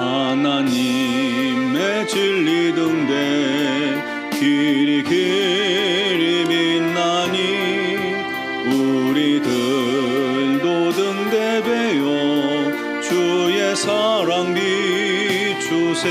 하나님의 진리 등대 길이 길이 빛나니 우리들도 등대 배워 주의 사랑 비추세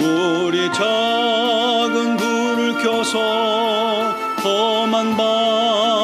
우리 작은 불을 켜서 험한 바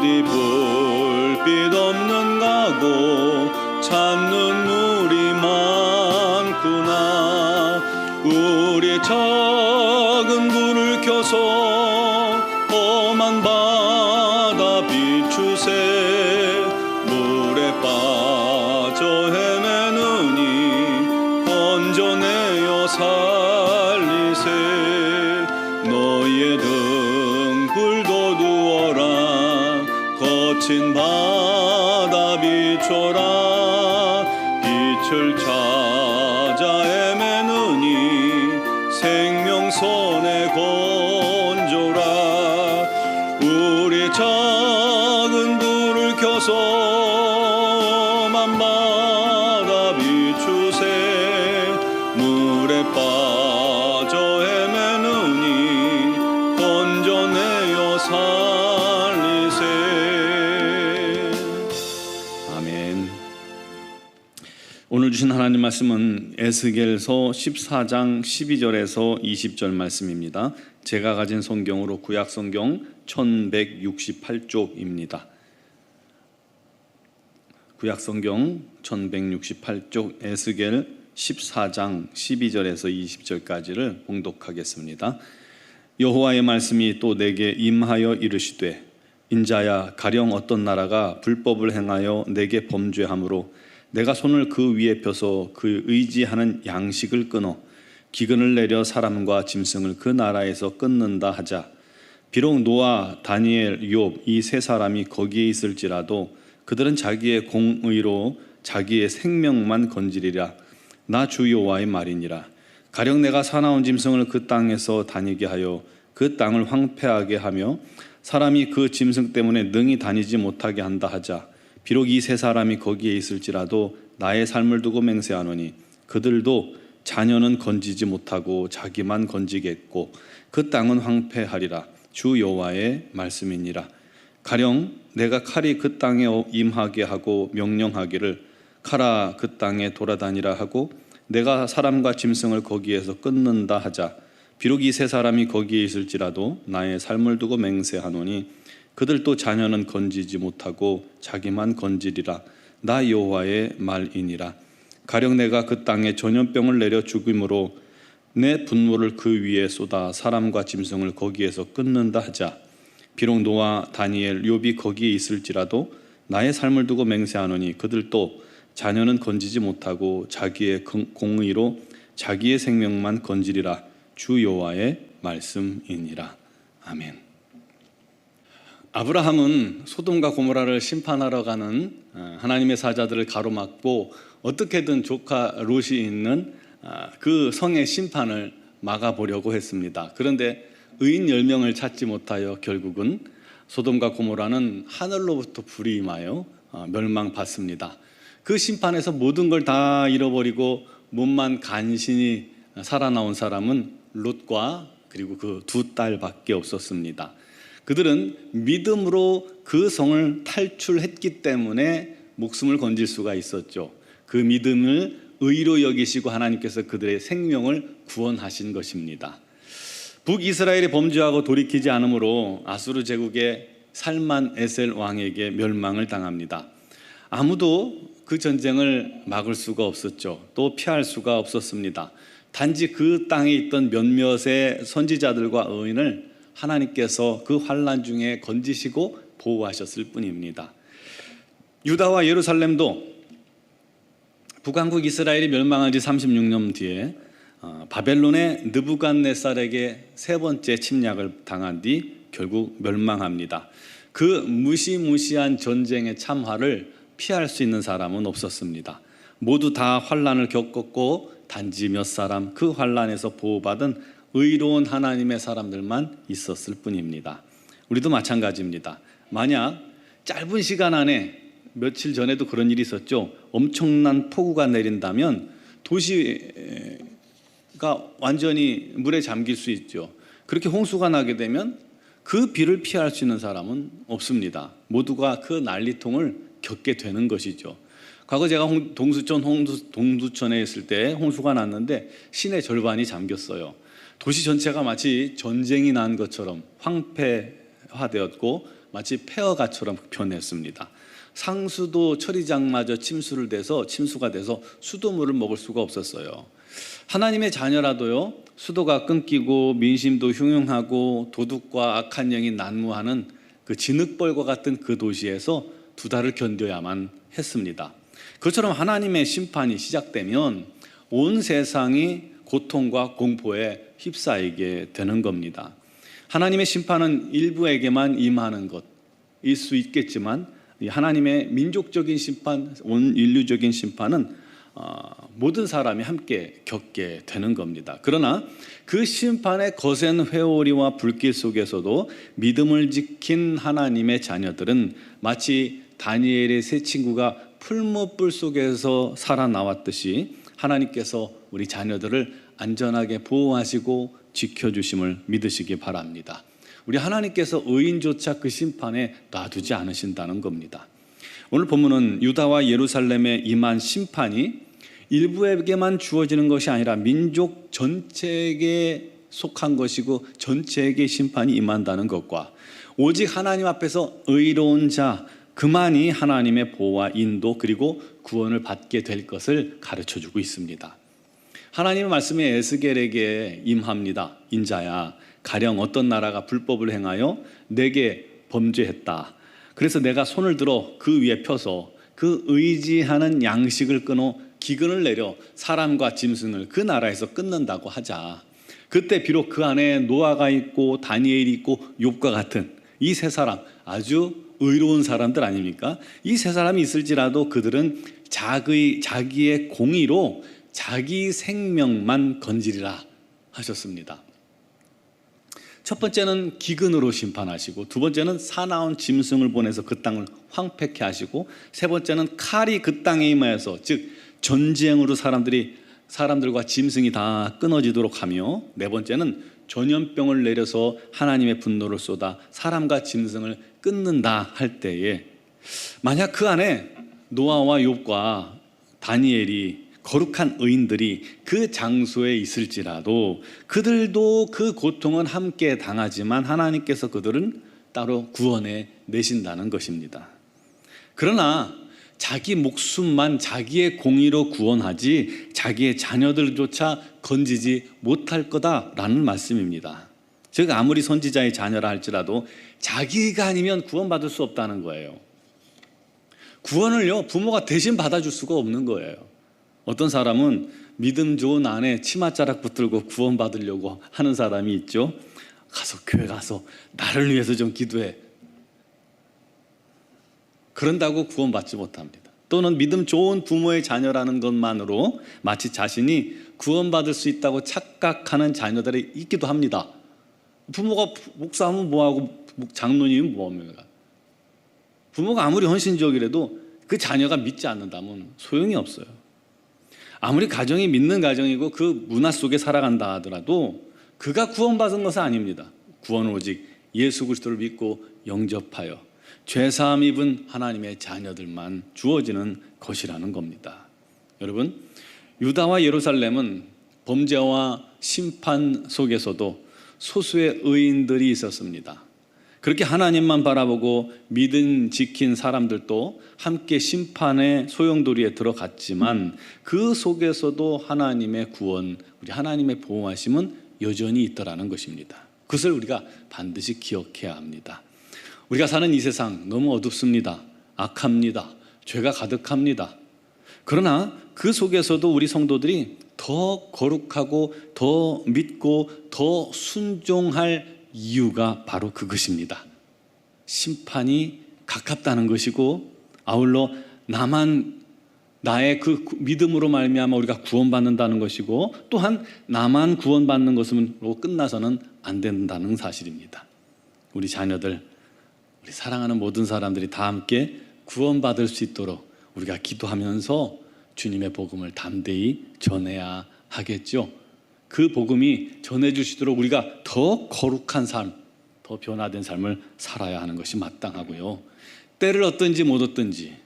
어디 불빛 없는 가고 찾는 물이 많구나. 우리 작은 불을 켜서 험한 바다 비추세. 물에 빠져 헤매느니 건져내어 살리세. 등 거친 하나님 말씀은 에스겔서 14장 12절에서 20절 말씀입니다. 제가 가진 성경으로 구약 성경 1168쪽입니다. 구약 성경 1168쪽 에스겔 14장 12절에서 20절까지를 봉독하겠습니다. 여호와의 말씀이 또 내게 임하여 이르시되 인자야 가령 어떤 나라가 불법을 행하여 내게 범죄함으로 내가 손을 그 위에 펴서 그 의지하는 양식을 끊어 기근을 내려 사람과 짐승을 그 나라에서 끊는다 하자. 비록 노아, 다니엘, 욥 이 세 사람이 거기에 있을지라도 그들은 자기의 공의로 자기의 생명만 건지리라. 나 주 여호와의 말이니라. 가령 내가 사나운 짐승을 그 땅에서 다니게 하여 그 땅을 황폐하게 하며 사람이 그 짐승 때문에 능히 다니지 못하게 한다 하자 비록 이 세 사람이 거기에 있을지라도 나의 삶을 두고 맹세하노니 그들도 자녀는 건지지 못하고 자기만 건지겠고 그 땅은 황폐하리라. 주 여호와의 말씀이니라. 가령 내가 칼이 그 땅에 임하게 하고 명령하기를 칼아 그 땅에 돌아다니라 하고 내가 사람과 짐승을 거기에서 끊는다 하자. 비록 이 세 사람이 거기에 있을지라도 나의 삶을 두고 맹세하노니 그들도 자녀는 건지지 못하고 자기만 건지리라. 나 여호와의 말이니라. 가령 내가 그 땅에 전염병을 내려 죽임으로 내 분노를 그 위에 쏟아 사람과 짐승을 거기에서 끊는다 하자. 비록 노아 다니엘 욥이 거기에 있을지라도 나의 삶을 두고 맹세하노니 그들도 자녀는 건지지 못하고 자기의 공의로 자기의 생명만 건지리라. 주 여호와의 말씀이니라. 아멘. 아브라함은 소돔과 고모라를 심판하러 가는 어, 하나님의 사자들을 가로막고 어떻게든 조카 롯이 있는 아, 그 성의 심판을 막아보려고 했습니다. 그런데 의인 10명을 찾지 못하여 결국은 소돔과 고모라는 하늘로부터 불이 임하여 어, 멸망받습니다. 그 심판에서 모든 걸 다 잃어버리고 몸만 간신히 살아나온 사람은 롯과 그리고 그 두 딸밖에 없었습니다. 그들은 믿음으로 그 성을 탈출했기 때문에 목숨을 건질 수가 있었죠. 그 믿음을 의로 여기시고 하나님께서 그들의 생명을 구원하신 것입니다. 북이스라엘이 범죄하고 돌이키지 않으므로 아수르 제국의 살만 에셀 왕에게 멸망을 당합니다. 아무도 그 전쟁을 막을 수가 없었죠. 또 피할 수가 없었습니다. 단지 그 땅에 있던 몇몇의 선지자들과 의인을 하나님께서 그 환란 중에 건지시고 보호하셨을 뿐입니다. 유다와 예루살렘도 북왕국 이스라엘이 멸망한 지 36년 뒤에 어, 바벨론의 느부갓네살에게 세 번째 침략을 당한 뒤 결국 멸망합니다. 그 무시무시한 전쟁의 참화를 피할 수 있는 사람은 없었습니다. 모두 다 환란을 겪었고 단지 몇 사람 그 환란에서 보호받은 의로운 하나님의 사람들만 있었을 뿐입니다. 우리도 마찬가지입니다. 만약 짧은 시간 안에 며칠 전에도 그런 일이 있었죠. 엄청난 폭우가 내린다면 도시가 완전히 물에 잠길 수 있죠. 그렇게 홍수가 나게 되면 그 비를 피할 수 있는 사람은 없습니다. 모두가 그 난리통을 겪게 되는 것이죠. 과거 제가 홍- 동수천 홍수, 동두천에 있을 때 홍수가 났는데 시내 절반이 잠겼어요. 도시 전체가 마치 전쟁이 난 것처럼 황폐화되었고 마치 폐허가처럼 변했습니다. 상수도 처리장마저 침수를 돼서 침수가 돼서 수도물을 먹을 수가 없었어요. 하나님의 자녀라도요 수도가 끊기고 민심도 흉흉하고 도둑과 악한 영이 난무하는 그 진흙벌과 같은 그 도시에서 두 달을 견뎌야만 했습니다. 그처럼 하나님의 심판이 시작되면 온 세상이 고통과 공포에 휩싸이게 되는 겁니다. 하나님의 심판은 일부에게만 임하는 것일 수 있겠지만 이 하나님의 민족적인 심판, 온 인류적인 심판은 어, 모든 사람이 함께 겪게 되는 겁니다. 그러나 그 심판의 거센 회오리와 불길 속에서도 믿음을 지킨 하나님의 자녀들은 마치 다니엘의 세 친구가 풀무불 속에서 살아나왔듯이 하나님께서 우리 자녀들을 안전하게 보호하시고 지켜주심을 믿으시기 바랍니다. 우리 하나님께서 의인조차 그 심판에 놔두지 않으신다는 겁니다. 오늘 본문은 유다와 예루살렘에 임한 심판이 일부에게만 주어지는 것이 아니라 민족 전체에게 속한 것이고 전체에게 심판이 임한다는 것과 오직 하나님 앞에서 의로운 자 그만이 하나님의 보호와 인도 그리고 구원을 받게 될 것을 가르쳐 주고 있습니다. 하나님의 말씀이 에스겔에게 임합니다. 인자야, 가령 어떤 나라가 불법을 행하여 내게 범죄했다. 그래서 내가 손을 들어 그 위에 펴서 그 의지하는 양식을 끊어 기근을 내려 사람과 짐승을 그 나라에서 끊는다고 하자. 그때 비록 그 안에 노아가 있고 다니엘이 있고 욥과 같은 이 세 사람 아주 의로운 사람들 아닙니까? 이 세 사람이 있을지라도 그들은 자기 자기의 공의로 자기 생명만 건지리라 하셨습니다. 첫 번째는 기근으로 심판하시고 두 번째는 사나운 짐승을 보내서 그 땅을 황폐케 하시고 세 번째는 칼이 그 땅에 임하여서 즉 전쟁으로 사람들이 사람들과 짐승이 다 끊어지도록 하며 네 번째는 전염병을 내려서 하나님의 분노를 쏟아 사람과 짐승을 끊는다 할 때에 만약 그 안에 노아와 욥과 다니엘이 거룩한 의인들이 그 장소에 있을지라도 그들도 그 고통은 함께 당하지만 하나님께서 그들은 따로 구원해 내신다는 것입니다. 그러나 자기 목숨만 자기의 공의로 구원하지 자기의 자녀들조차 건지지 못할 거다라는 말씀입니다. 즉 아무리 선지자의 자녀라 할지라도 자기가 아니면 구원받을 수 없다는 거예요. 구원을요 부모가 대신 받아줄 수가 없는 거예요. 어떤 사람은 믿음 좋은 아내 치맛자락 붙들고 구원 받으려고 하는 사람이 있죠. 가서 교회 가서 나를 위해서 좀 기도해. 그런다고 구원받지 못합니다. 또는 믿음 좋은 부모의 자녀라는 것만으로 마치 자신이 구원받을 수 있다고 착각하는 자녀들이 있기도 합니다. 부모가 목사하면 뭐하고 장로님은 뭡니까? 부모가 아무리 헌신적이라도 그 자녀가 믿지 않는다면 소용이 없어요. 아무리 가정이 믿는 가정이고 그 문화 속에 살아간다 하더라도 그가 구원받은 것은 아닙니다. 구원은 오직 예수 그리스도를 믿고 영접하여 죄사함 입은 하나님의 자녀들만 주어지는 것이라는 겁니다. 여러분, 유다와 예루살렘은 범죄와 심판 속에서도 소수의 의인들이 있었습니다. 그렇게 하나님만 바라보고 믿음 지킨 사람들도 함께 심판의 소용돌이에 들어갔지만 그 속에서도 하나님의 구원, 우리 하나님의 보호하심은 여전히 있더라는 것입니다. 그것을 우리가 반드시 기억해야 합니다. 우리가 사는 이 세상 너무 어둡습니다. 악합니다. 죄가 가득합니다. 그러나 그 속에서도 우리 성도들이 더 거룩하고 더 믿고 더 순종할 이유가 바로 그것입니다. 심판이 가깝다는 것이고 아울러 나만 나의 그 믿음으로 말미암아 우리가 구원받는다는 것이고 또한 나만 구원받는 것으로 끝나서는 안 된다는 사실입니다. 우리 자녀들 우리 사랑하는 모든 사람들이 다 함께 구원받을 수 있도록 우리가 기도하면서 주님의 복음을 담대히 전해야 하겠죠. 그 복음이 전해주시도록 우리가 더 거룩한 삶, 더 변화된 삶을 살아야 하는 것이 마땅하고요. 때를 얻든지 못 얻든지,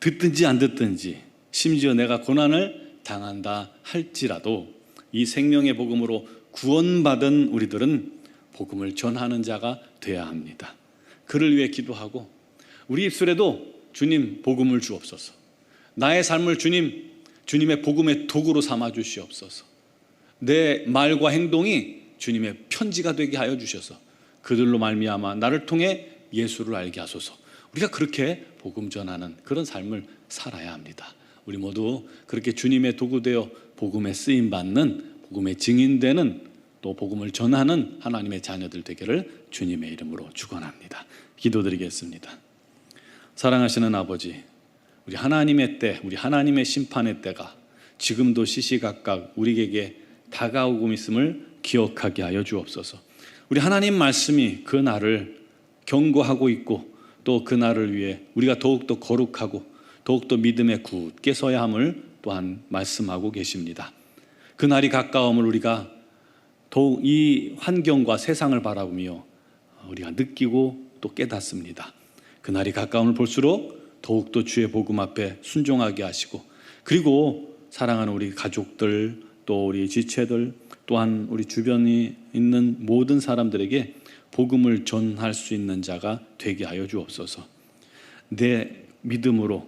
듣든지 안 듣든지, 심지어 내가 고난을 당한다 할지라도 이 생명의 복음으로 구원받은 우리들은 복음을 전하는 자가 되어야 합니다. 그를 위해 기도하고 우리 입술에도 주님 복음을 주옵소서. 나의 삶을 주님 주님의 복음의 도구로 삼아 주시옵소서. 내 말과 행동이 주님의 편지가 되게 하여 주셔서 그들로 말미암아 나를 통해 예수를 알게 하소서. 우리가 그렇게 복음 전하는 그런 삶을 살아야 합니다. 우리 모두 그렇게 주님의 도구 되어 복음에 쓰임 받는 복음의 증인되는 또 복음을 전하는 하나님의 자녀들 되기를 주님의 이름으로 축원합니다. 기도드리겠습니다. 사랑하시는 아버지, 우리 하나님의 때, 우리 하나님의 심판의 때가 지금도 시시각각 우리에게 다가오고 있음을 기억하게 하여 주옵소서. 우리 하나님 말씀이 그 날을 경고하고 있고 또 그 날을 위해 우리가 더욱더 거룩하고 더욱더 믿음에 굳게 서야 함을 또한 말씀하고 계십니다. 그 날이 가까움을 우리가 더욱 이 환경과 세상을 바라보며 우리가 느끼고 또 깨닫습니다. 그 날이 가까움을 볼수록 더욱더 주의 복음 앞에 순종하게 하시고 그리고 사랑하는 우리 가족들 또 우리 지체들 또한 우리 주변에 있는 모든 사람들에게 복음을 전할 수 있는 자가 되게 하여 주옵소서. 내 믿음으로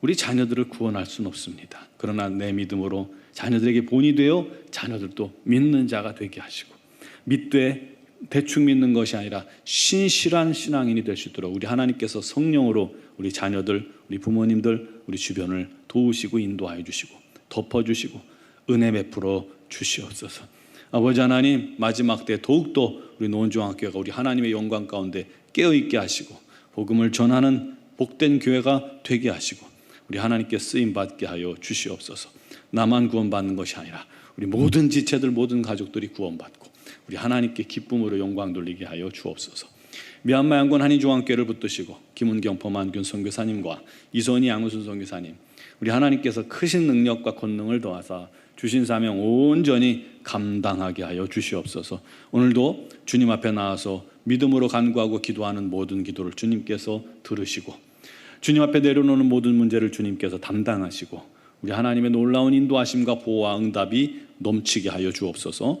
우리 자녀들을 구원할 수는 없습니다. 그러나 내 믿음으로 자녀들에게 본이 되어 자녀들도 믿는 자가 되게 하시고 믿되 대충 믿는 것이 아니라 신실한 신앙인이 될 수 있도록 우리 하나님께서 성령으로 우리 자녀들, 우리 부모님들, 우리 주변을 도우시고 인도하여 주시고 덮어 주시고 은혜 베풀어 주시옵소서. 아버지 하나님 마지막 때 더욱더 우리 노원중학교가 우리 하나님의 영광 가운데 깨어 있게 하시고 복음을 전하는 복된 교회가 되게 하시고 우리 하나님께 쓰임 받게 하여 주시옵소서. 나만 구원받는 것이 아니라 우리 모든 지체들 모든 가족들이 구원받고 우리 하나님께 기쁨으로 영광 돌리게 하여 주옵소서. 미얀마 양곤 한인중앙교회를 붙드시고 김은경 범한균 선교사님과 이선희 양우순 선교사님 우리 하나님께서 크신 능력과 권능을 더하사 주신 사명 온전히 감당하게 하여 주시옵소서. 오늘도 주님 앞에 나와서 믿음으로 간구하고 기도하는 모든 기도를 주님께서 들으시고 주님 앞에 내려놓는 모든 문제를 주님께서 담당하시고 우리 하나님의 놀라운 인도하심과 보호와 응답이 넘치게 하여 주옵소서.